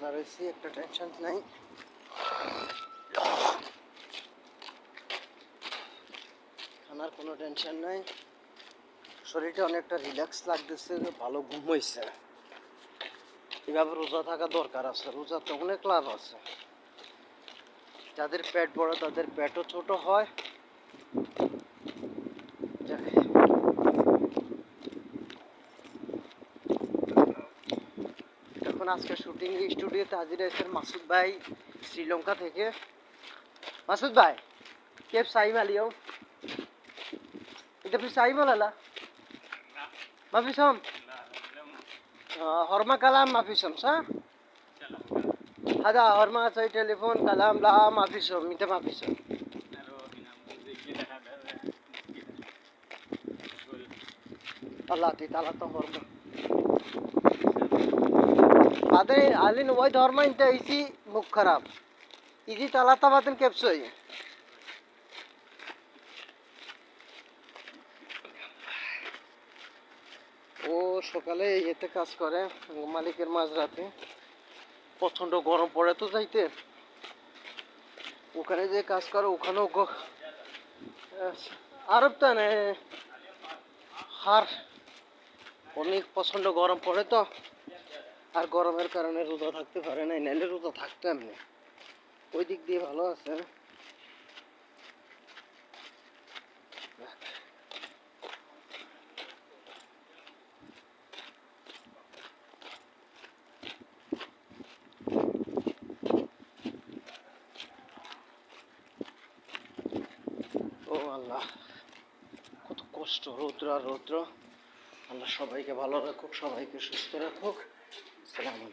রোজা রয়েছি একটা টেনশন নাই। খানার কোনো টেনশন নাই। শরীরটা অনেকটা রিল্যাক্স লাগতেছে, ভালো ঘুম হয়েছে এভাবে রোজা থাকা দরকার আছে রোজাতে অনেক লাভ আছে। যাদের পেট বড়, তাদের পেটও ছোট হয়। এখন আজকে শুটিং স্টুডিওতে হাজির হয়েছেন মাসুদ ভাই শ্রীলঙ্কা থেকে। মাসুদ ভাই কেপ সাইম মালিও এটা ফির সাই মালালা মাফিসম হরমা কালাম মাফিসম সা হ্যাঁ? হাজা হরমা সাই টেলিফোন কালাম লা মাফিসম এটা মাফিসম আল্লাহ তুই তালা তো হরমা। আদে আলিন ওই ধর্ম ইনতে ইসি মুখ খারাপ। ইজি তালাতা বাতেন ও সকালে ইয়েতে কাজ করে, মালিকের মাঝরাতে। প্রচণ্ড গরম পড়ে তো যাইতে। ওখানে যে কাজ করে, ওখানেও আরব তো হার, অনেক প্রচণ্ড গরম পড়ে তো। আর গরমের কারণে রোজা থাকতে পারে না নাইলে রোজা থাকতো এমনি ওই দিক দিয়ে ভালো আছে। ও আল্লাহ, কত কষ্ট, রৌদ্র আর রৌদ্র। আল্লাহ সবাইকে ভালো রাখুক, সবাইকে সুস্থ রাখুক। Salut,